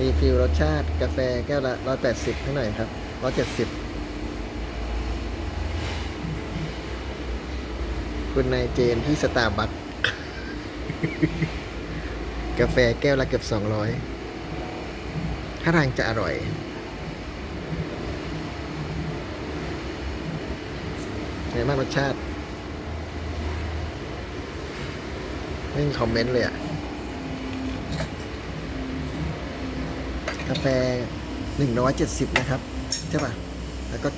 รีฟิลรสชาติกาแฟแก้วละร้อยแปดสิบให้หน่ครับร้อยเจ็ดสิบคุณนายเจนที่สตาร์บัคกาแฟแก้วละเกือบสองร้อยถ้าทางจะอร่อยไงบ้างรสชาติไม่มีคอมเมนต์เลยอะ กาแฟหนึ่งร้อยเจ็ดสิบนะครับ ใช่ป่ะ แล้วก็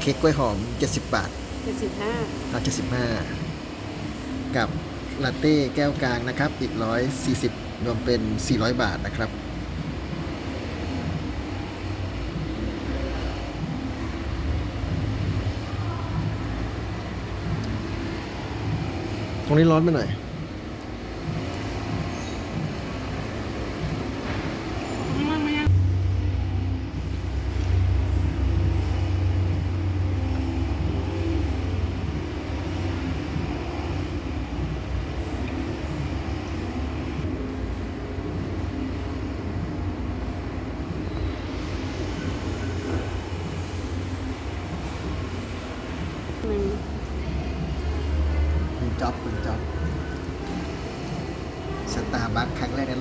เค้กกล้วยหอมเจ็ดสิบบาทเจ็ดสิบห้าร้อยเจ็ดสิบห้ากับลาเต้แก้วกลางนะครับ อีกร้อยสี่สิบรวมเป็นสี่ร้อยบาทนะครับตรงนี้ร้อนไปหน่อย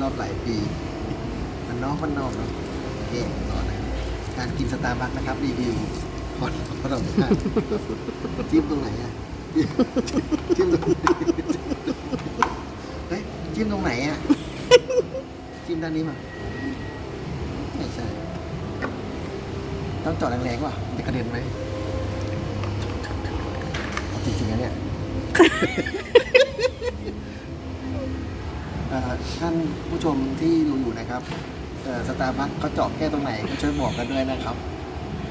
รอบหลายปี มันน้อกมันนอกเนาะเก่งต่อนะการกินสตาร์บัคนะครับรีวิวพอดพอดมากจิ้มตรงไหนอะจิ้มตรงไหนเฮ้ยจิ้มตรงไหนอะจิ้มด้านนี้มาไม่ใช่ต้องจอดแรงๆว่ะจะกระเด็นไหมจริงๆนะเนี่ย เอ่อท่านผู้ชมที่ดูอยู่นะครับสตาร์บัคเขาเจาะแก้ตรงไหนก็ช่วยบอกกันด้วยนะครับ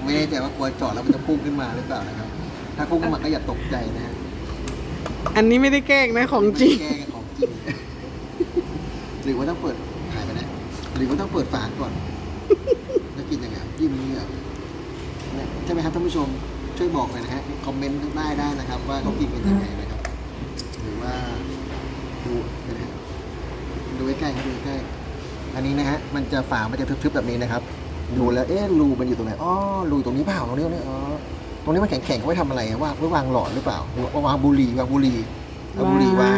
ไม่แน่ใจว่ากลัวเจาะแล้วมันจะพุ่งขึ้นมาหรือเปล่านะครับ ถ้าพุ่งขึ้นมาก็อย่าตกใจนะฮะอันนี้ไม่ได้แกล้งนะของจริงไม่แก้ของจริงหรือว่าต้องเปิดหายไปนะหรือว่าต้องเปิดฝาก่อนแล้วกินยังไงยิ้มนี่เหรอเนี่ยใช่ไหมครับท่านผู้ชมช่วยบอกหน่อยนะฮะคอมเมนต์ได้ได้นะครับ ว่าเขากินกันยังไงนะครับ หรือว่าดูนะฮะ ดูใกล้ๆครับดูใกล้ๆอันนี้นะฮะมันจะฝามันจะทึบๆแบบนี้นะครับ ดูแล้วเอ๊ะรูมันอยู่ตรงไหนอ๋อรูตรงนี้เปล่าตรงนี้ตรงนี้อ๋อตรงนี้มันแข็งๆเขาไว้ทำอะไรอะว่าไว้วางหลอดหรือเปล่าหรือว่าวางบุหรี่วางบุหรี่เอาบุหรี่วาง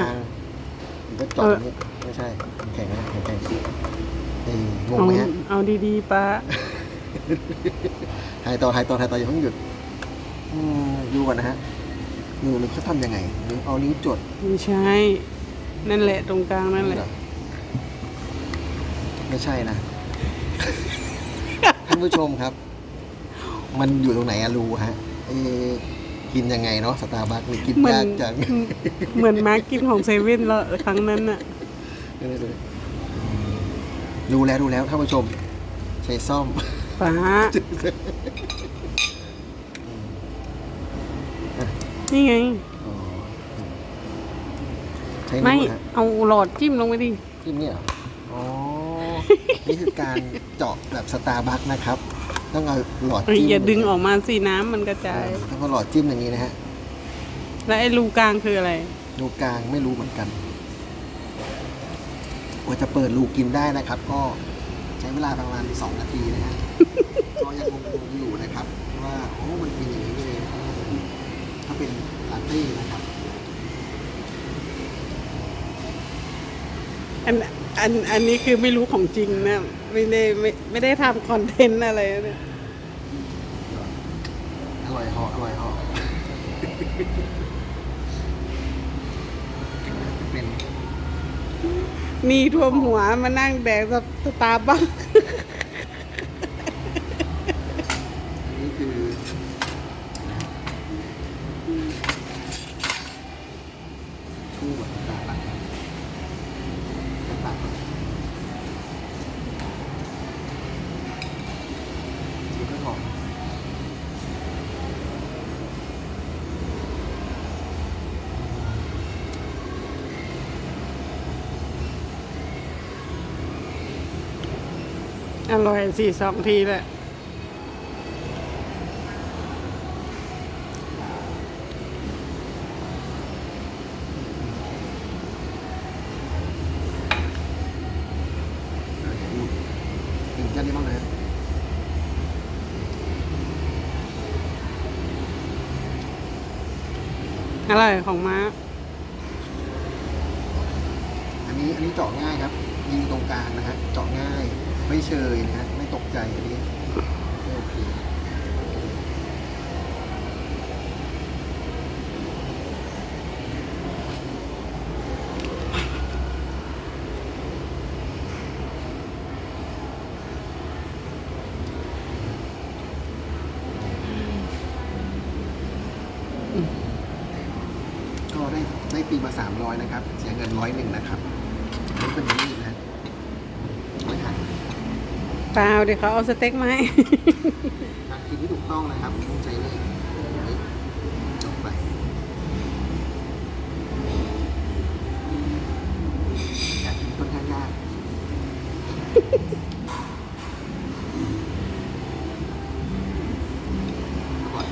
หรือว่าเจาะตรงนี้ไม่ใช่แข็งนะแข็งๆเอ้ยงงเอาไหมฮะเอาดีๆป้าถ่ายต่อถ่ายต่อถ่ายต่ออย่าเพิ่งหยุดอืมดูก่อนนะฮะดูหรือเขาทำยังไงหรือเอานิ้วจดไม่ใช่นั่นแหละตรงกลางนั่นแหละ ไม่ใช่นะ ท่านผู้ชมครับ มันอยู่ตรงไหนอะรูฮะเอะกินยังไงเนาะสตาร์บัคนี่กินเหมือนยากจัง เหมือนมาร์กกินของเซเว่นแล้วครั้งนั้นน่ะดูแล้วดูแล้วท่านผู้ชม ใช้ซ่อม ป้านี่ไง อ๋อใช้ไม่นิ้วฮะเอาหลอดจิ้มลงไปดิจิ้มเนี่ยเหรออ๋อ นี่คือการเจาะแบบสตาร์บัคนะครับ ต้องเอาหลอดเอ้ยจิ้มอย่าดึงออกมาสิน้ำมันกระจาย ต้องเอาหลอดจิ้มอย่างนี้นะฮะแล้วไอ้รูกลางคืออะไรรูกลางไม่รู้เหมือนกันกว่าจะเปิดรูกินได้นะครับ ก็ใช้เวลาประมาณสองนาทีนะฮะ ก็ยังงงๆอยู่นะครับ ว่าโอ้มันเป็นอย่างนี้นี่เองถ้าเป็นลาเต้นะครับ อัน อันอันนี้คือไม่รู้ของจริงนะ ไม่ได้ไม่ไม่ได้ทำคอนเทนต์อะไรนะอร่อยเหาะอร่อยเหาะเป็นนี่ท่วมหัวมานั่งแดกสตาร์บัค อันนี้คือทูบตาปักตาปักสีก็หอม อร่อยสี่สองทีแหละพูดเป็นชั่นนี้บ้างนะฮะอร่อยของม้า อันนี้อันนี้เจาะง่ายครับ ยิงตรงกลางนะฮะเจาะง่าย ไม่เชยนะฮะไม่ตกใจอันนี้ไม่โอเคก็ได้ได้ปีมาสามร้อยนะครับ เสียเงินร้อยหนึ่งนะครับนี่เป็นมีดนะฮะไม่หัน เปล่าเดี๋ยวเขาเอาสเต็กมาให้ การกินที่ถูกต้องนะครับไม่ต้องใช้เลยนี่จบไปการกินค่อนข้างยากอร่อย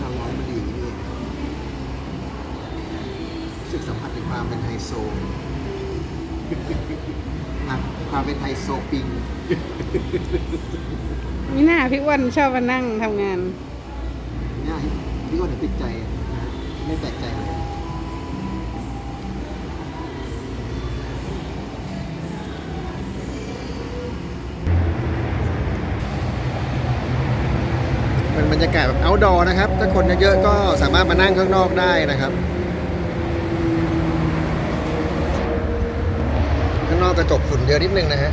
ทางร้อยมันดีอย่างนี้นี่เองรู้สึกสัมผัสถึงความเป็นไฮโซอะความเป็นไฮโซปิงไม่น่าพี่อ้วนชอบมานั่งทำงานเนี่ยพี่ก็ถึงติดใจนะฮะไม่แปลกใจเลยเป็นบรรยากาศแบบ outdoor นะครับ ถ้าคนเยอะๆก็สามารถมานั่งข้างนอกได้นะครับ ข้างนอก กระจกฝุ่นเยอะนิดนึงนะฮะ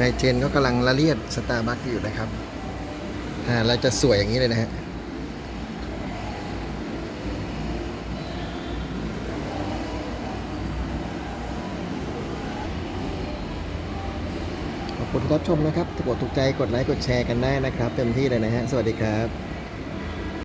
นายเจนก็กำลังละเลียดสตาร์บัคอยู่นะครับ อ่าเราจะสวยอย่างนี้เลยนะฮะขอบคุณที่รับชมนะครับถ้ากดถูกใจกดไลค์กดแชร์กันได้นะครับ เต็มที่เลยนะฮะ สวัสดีครับ